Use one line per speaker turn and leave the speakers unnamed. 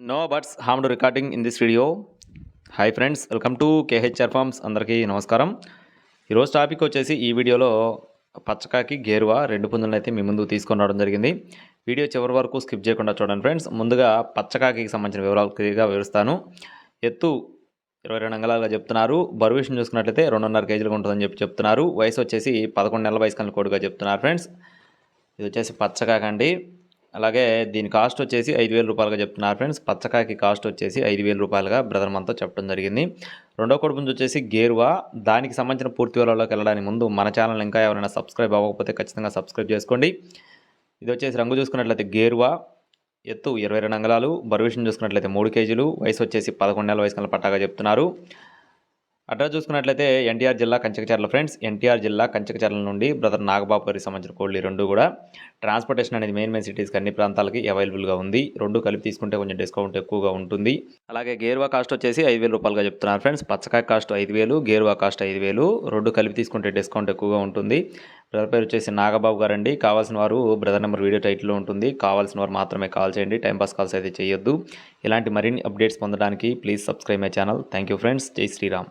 No buts harmed recording in this video hi friends welcome to KHR farms అందరికీ నమస్కారం. ఈరోజు topic వచ్చేసి ఈ వీడియోలో పచ్చకాకి గేరువా రెండు పుంజులను అయితే మీ ముందు తీసుకొని రావడం జరిగింది. వీడియో చివరి వరకు స్కిప్ చేయకుండా చూడండి ఫ్రెండ్స్ ముందుగా పచ్చకాకి సంబంధించిన వివరాలు క్లియర్గా వివరిస్తాను. ఎత్తు ఇరవై రెండు అంగళాలుగా చెప్తున్నారు. బరువు విషయం చూసుకున్నట్లయితే రెండున్నర కేజీలుగా ఉంటుందని చెప్పి చెప్తున్నారు. వయసు వచ్చేసి పదకొండు నెలల వయసు కన్నా కోడిగా చెప్తున్నారు ఫ్రెండ్స్ ఇది వచ్చేసి పచ్చకాకండి అలాగే దీని కాస్ట్ వచ్చేసి ఐదు వేల రూపాయలుగా చెప్తున్నారు ఫ్రెండ్స్. పచ్చకాయకి కాస్ట్ వచ్చేసి ఐదు వేల రూపాయలుగా బ్రదర్ మనతో చెప్పడం జరిగింది. రెండో కొడుపు వచ్చేసి గేరువా. దానికి సంబంధించిన పూర్తి వివరాల్లోకి వెళ్ళడానికి ముందు మన ఛానల్ ఇంకా ఎవరైనా సబ్స్క్రైబ్ అవ్వకపోతే ఖచ్చితంగా సబ్స్క్రైబ్ చేసుకోండి. ఇది వచ్చేసి రంగు చూసుకున్నట్లయితే గేరువా. ఎత్తు ఇరవై రెండు అంగళాలు. బరువు చూసుకున్నట్లయితే మూడు కేజీలు. వయసు వచ్చేసి పదకొండు నెలల వయసు కల పట్టాగా చెప్తున్నారు. అడ్రస్ చూసుకున్నట్లయితే ఎన్టీఆర్ జిల్లా కంచకచర్ల ఫ్రెండ్స్. ఎన్టీఆర్ జిల్లా కంచకచర్ల నుండి బ్రదర్ నాగబాబు గారికి సంబంధించిన కోళ్ళు రెండు కూడా ట్రాన్స్పోర్టేషన్ అనేది మెయిన్ మెయిన్ సిటీస్కి అన్ని ప్రాంతాలకి అవైలబుల్గా ఉంది. రెండు కలిపి తీసుకుంటే కొంచెం డిస్కౌంట్ ఎక్కువగా ఉంటుంది. అలాగే గేరువా కాస్ట్ వచ్చేసి ఐదు వేల రూపాయలుగా చెప్తున్నారు ఫ్రెండ్స్. పచ్చకాయ కాస్ట్ ఐదు వేలు గేరువా కాస్ట్ ఐదు వేలు. రెండు కలిపి తీసుకుంటే డిస్కౌంట్ ఎక్కువగా ఉంటుంది. బ్రదర్ పేరు వచ్చేసి నాగబాబు గారండి. కావాల్సిన వారు బ్రదర్ నెంబర్ వీడియో టైటిల్లో ఉంటుంది. కావాల్సిన వారు మాత్రమే కాల్ చేయండి. టైంపాస్ కాల్స్ అయితే చేయొద్దు. ఇలాంటి మరిన్ని అప్డేట్స్ పొందడానికి please subscribe my channel. Thank you friends. Jai Shriram.